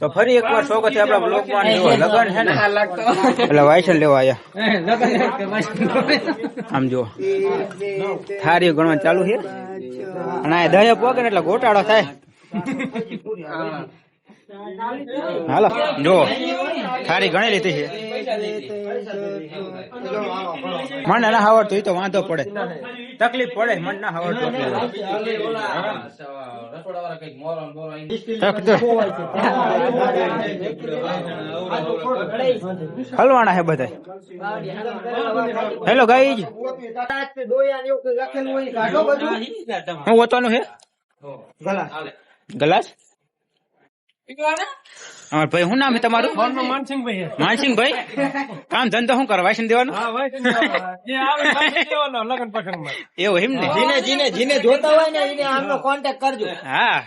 તો ફરી એકવાર સ્વાગત છે આપણા બ્લોગમાં માં લગન છે ને? એટલે વાયસન લેવા આયા. આમ જો થારી ગણવા ચાલુ છે. અને આ દહે પોગે એટલે ગોટાળો થાય. હાલો. જો થારી ગણી લીધી છે. મને ના આવડતું એ તો વાંધો પડે. તકલીફ પડે મને ના આવડતું હલવાના હે બધા હેલો ગાઈજ. હું વતવાનું હે? ગલાસ? હા ભાઈ શું નામ છે તમારું? માનસિંહભાઈ માનસિંહભાઈ? કામ ધંધો શું કરવા વાસણ દેવાનું? હા ભાઈ જે આવે એ ભાઈ દેવાનો લગન પસંદમાં એવું એમ ને? જીને જીને જીને જોતા હોય ને એને આમનો કોન્ટેક્ટ કરજો. હા.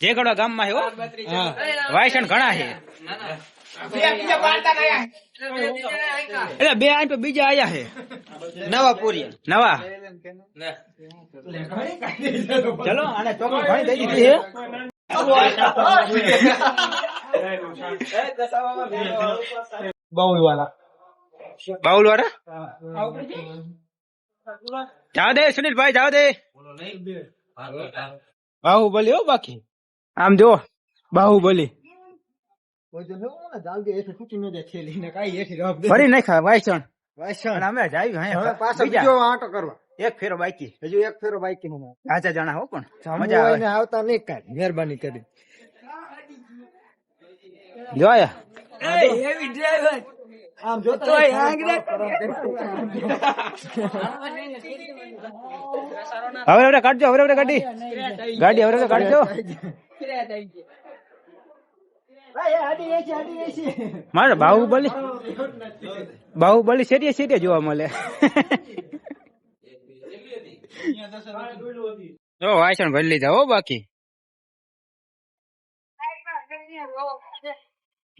જેગડો ગામમાં છે હો. વાયસણ ઘણા છે. એટલે બે આઈ બીજા આયા છે. નવા? નવા ચલો આને ચોકલેટ ઘણી દઈ દીધી છે. વાળા બાઉલ વાળા જાવ દે સુનિલભાઈ જાવ દે. બાહુબલી હો બાકી. આમ જો બાહુબલી. ફરી નાખા વાયસણ વાયસણ અને અમે જ આવ્યું હવે પાછા બીજો. આંટો કરવા. એક ફેરો બાકી. હજુ એક ફેરો બાકી નો આચા જણા હો પણ. મજા આવે. આવતા નહીં કાંઈ. મહેરબાની કરી. જો. આયા આમ જોતા હવે હવે કાઢજો હવે હવે ગાડી ગાડી હવે હવે કાઢજો. મારે બાહુબલી બાહુબલી સેરીએ સેરીએ જોવા મળે. જો વાસણ ભરી લીધા હો બાકી.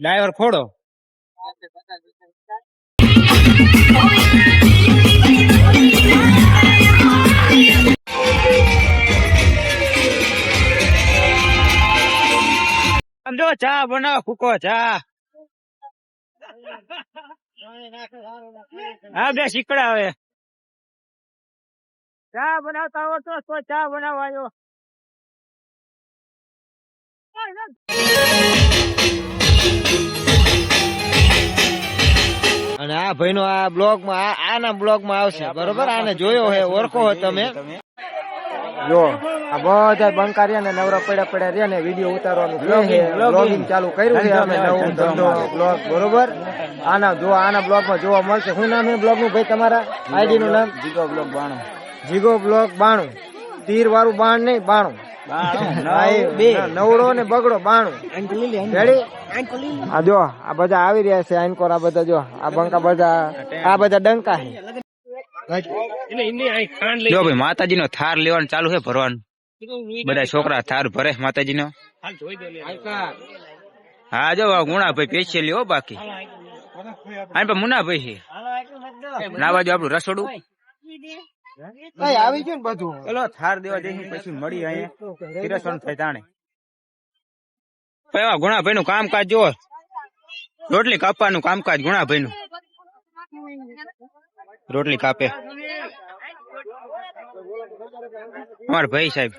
ડ્રાઈવર ખોડો. સમજો જો ચા બનાવો ફૂકો ચા. હા બે શીકડા આવે ચા બનાવતા આવડતો તો ચા બનાવવા આવ્યો અને આ ભાઈ નો આ બ્લોગમાં આના બ્લોગમાં આવશે બરોબર? આને જોયો હે ઓળખો હો તમે? જો આ બધા બંકારિયા ને નવરા પડ્યા પડ્યા રહ્યા ને વીડિયો ઉતારવાનું બ્લોગિંગ ચાલુ કર્યું છે અમે નવું ધંધો બ્લોગ બરોબર? આના જો આના બ્લોગમાં જોવા મળશે. શું નામ એ બ્લોગનું ભાઈ તમારા? આઈડી નું નામ? જીગો બ્લોગ બાણું. જીગો બ્લોક બાણું. તીર વાળું બાણ નહીં બાણું. નવડો ને બગડો બાણું. આ જો આ બધા આવી રહ્યા છે આઈનકોર આ બધા જો આ બંકા બધા આ બધા ડંકા છે. જો ભાઈ માતાજી નો થાર લેવાનું ચાલુ છે ભરવાનું. બધા છોકરા થાર ભરે માતાજી નો હાલ જોઈ દો લે હા જો ગુણાભાઈ પેશિયલ હો બાકી. આ પણ મુનાભાઈ છે. ના બાજુ આપણું રસોડું. કઈ આવી ગયું ને બધું. ચલો થાર દેવા જઈ પછી મળી અહીંયા. પીરસવાનું થઈ તાણે ભાઈ ગુણાભાઈ નું કામકાજ જો રોટલી કાપવાનું કામકાજ ગુણાભાઈ નું રોટલી કાપે. અમાર ભાઈ સાહેબ.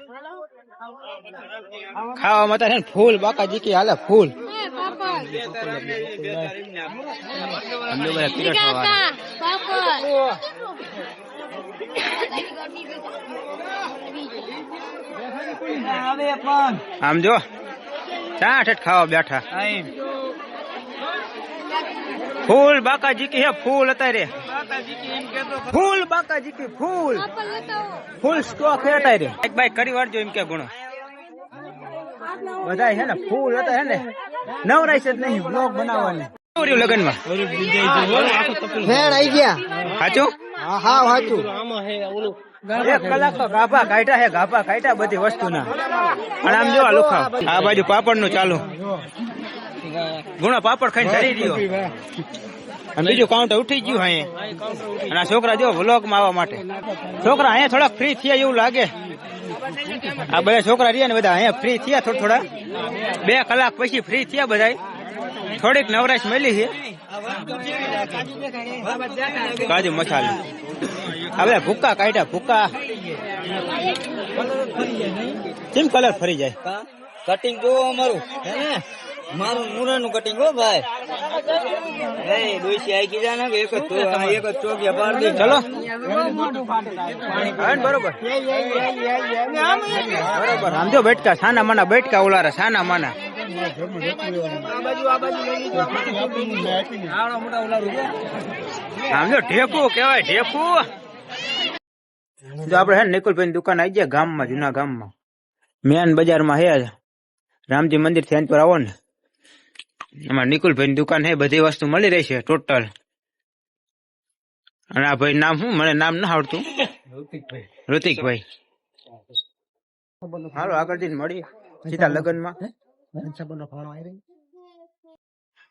ખાવા માં છે ફૂલ બાકા જીકી હાલે ફૂલ. અમને બધા વાળા. આમ જો ચાઠ હેઠ ખાવા બેઠા. ફૂલ બાકા જીકી હે ફૂલ અત્યારે ફૂલ બાકા જીકી ફૂલ. ફૂલ સ્ટોક હે અત્યારે એક બાઈક કરી વાળજો એમ કે ગુણો. બધા છે ને ફૂલ હતા હે ને. નવરાય છે જ નહીં બ્લોગ બનાવવાની. લગનમાં ફેણ આઈ ગયા. સાચું? હા હા સાચું એક કલાક તો ગાભા કાઢ્યા હે ગાભા કાઢ્યા બધી વસ્તુના. અને આમ જો લુખા. આ બાજુ પાપડનું ચાલુ. ગુણો પાપડ ખાઈને રહ્યો અને બીજું કાઉન્ટર ઉઠી ગયું અહીંયા. અને આ છોકરા જો વ્લોગમાં આવવા માટે. છોકરા અહીંયા થોડાક ફ્રી થયા એવું લાગે. આ બધા છોકરા રહ્યા ને બધા અહીંયા ફ્રી થયા થોડા થોડા. બે કલાક પછી ફ્રી થયા બધા થોડીક નવરાશ મળી છે કાજુ મસાલા હવે ભૂક્કા ભૂકા કાઢ્યા ભૂકા કેમ કલર ફરી જાય કટિંગ જોવો અમારું હે મારું મુરાનું કટિંગ હો ભાઈ એ ડોસી આઈ કીધા ને એક જ એક જ ચોકિયા બાર દે ચલો બરોબર બરોબર આમ બેટકા સાના માના બેટકા ઓલારા સાના માના આપડે હે નિકુલભાઈ દુકાન આવી ગયા ગામમાં, જૂના ગામમાં. મેન બજારમાં હે રામજી મંદિરથી પર આવો ને. એમાં નિકુલભાઈ દુકાન હે, બધી વસ્તુ મળી રહેશે ટોટલ અને આ ભાઈ નામ શું? મને નામ ના આવડતું. ઋતિકભાઈ. હાલો આગળ જઈને મળીએ. સીધા લગ્નમાં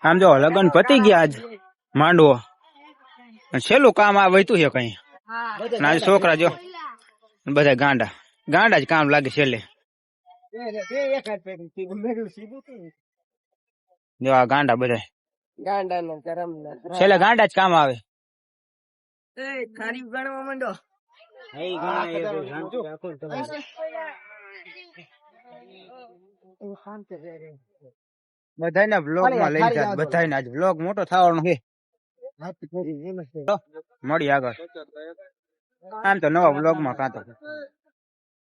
આમ જો લગ્ન પતી ગયા આજ માંડવો છેલ્લું કામ આ વહેતું છે કઈ ના છોકરા જો બધા ગાંડા ગાંડા જ કામ લાગે છેલ્લે જો આ ગાંડા બધા ગાંડા કરમ છેલ્લે ગાંડા જ કામ આવે ગણવા માંડો બધાને બ્લોગમાં લઈ જાય બધાને આજ બ્લોગ મોટો થવાનો છે. મળી આગળ. આમ તો નવા બ્લોગમાં કાં તો.